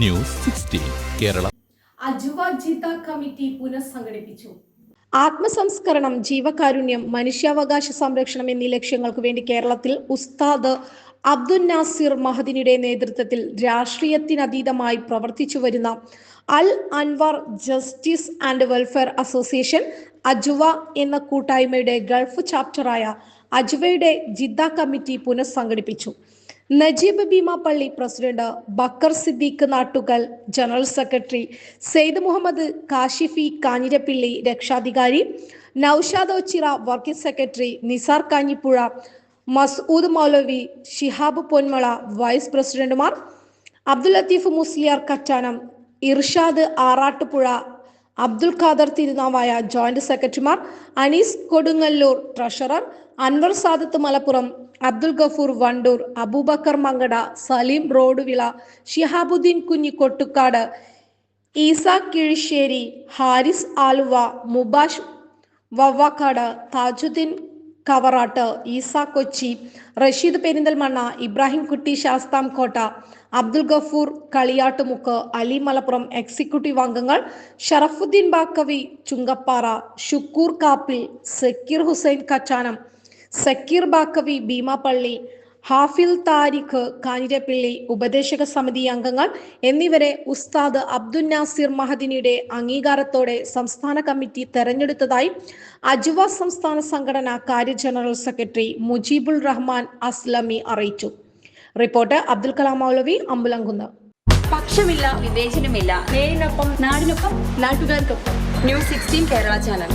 News sixteen Kerala. Ajuva ജിത committee പുനഃസംഘടിപ്പിച്ചു. ആത്മസംസ്കരണം ജീവകാരുണ്യം മനുഷ്യാവകാശ സംരക്ഷണം എന്നീ ലക്ഷ്യങ്ങൾക്ക് വേണ്ടി കേരളത്തിൽ ഉസ്താദ് അബ്ദുൽ നാസിർ മഹദിനിയുടെ നേതൃത്വത്തിൽ രാഷ്ട്രീയത്തിനതീതമായി പ്രവർത്തിച്ചു വരുന്ന Al Anwar justice and welfare association Ajuwa എന്ന കൂട്ടായ്മയുടെ ഗൾഫ് ചാപ്റ്ററായ അജുവയുടെ Jeddah committee പുനഃസംഘടിപ്പിച്ചു. Najeeb Beemapally president Bakkar Siddique Nattukal general secretary Syed Muhammad Kashifi Kanjirappally രക്ഷാധികാരി Noushad Ochira working secretary Nisar Kanjippuzha Masood Moulavi Shihab Ponmala vice പ്രസിഡന്റുമാർ Abdul Latheef Musliyar Kattanam Irshad Arattupuzha Abdul Khader Thirunavaya joint സെക്രട്ടറിമാർ Anees Kodungallur treasurer Anwar Sadath Malappuram Abdul Gafoor Wandoor Abubakar Mankada Saleem Roduvila Shihabuddin Kunji Kottukkad Isa Kizhissery Haris Aluva Mubash വവ്വാക്കാട് Thajudheen കവറാട്ട് Isa Kochi Rasheed Perinthalmanna Ibrahim Kutty Sasthamkotta Abdul Gafoor Kaliyattumukku Ali Malappuram executive അംഗങ്ങൾ ഷറഫുദ്ദീൻ ബാക്കവി ചുങ്കപ്പാറ ഷുക്കൂർ കാപ്പിൽ സക്കീർ ഹുസൈൻ കച്ചാനം സക്കീർ ബാക്കവി ഭീമാപള്ളി ഹാഫിൽ താരിഖ് കാഞ്ഞിരപ്പള്ളി ഉപദേശക സമിതി അംഗങ്ങൾ എന്നിവരെ ഉസ്താദ് അബ്ദുൽ നാസിർ മഹദിനിയുടെ അംഗീകാരത്തോടെ സംസ്ഥാന കമ്മിറ്റി തെരഞ്ഞെടുത്തതായി അജുവ സംസ്ഥാന സംഘടന കാര്യ ജനറൽ സെക്രട്ടറി മുജീബുൾ റഹ്മാൻ അസ്ലമി അറിയിച്ചു. റിപ്പോർട്ട് അബ്ദുൽ കലാം മൗലവി അമ്പലംകുന്ന്. പക്ഷമില്ല വിവേചനമില്ല. നേരിനൊപ്പം നാടിനൊപ്പം നാട്ടുകാർക്കൊപ്പം. News sixteen Kerala channel.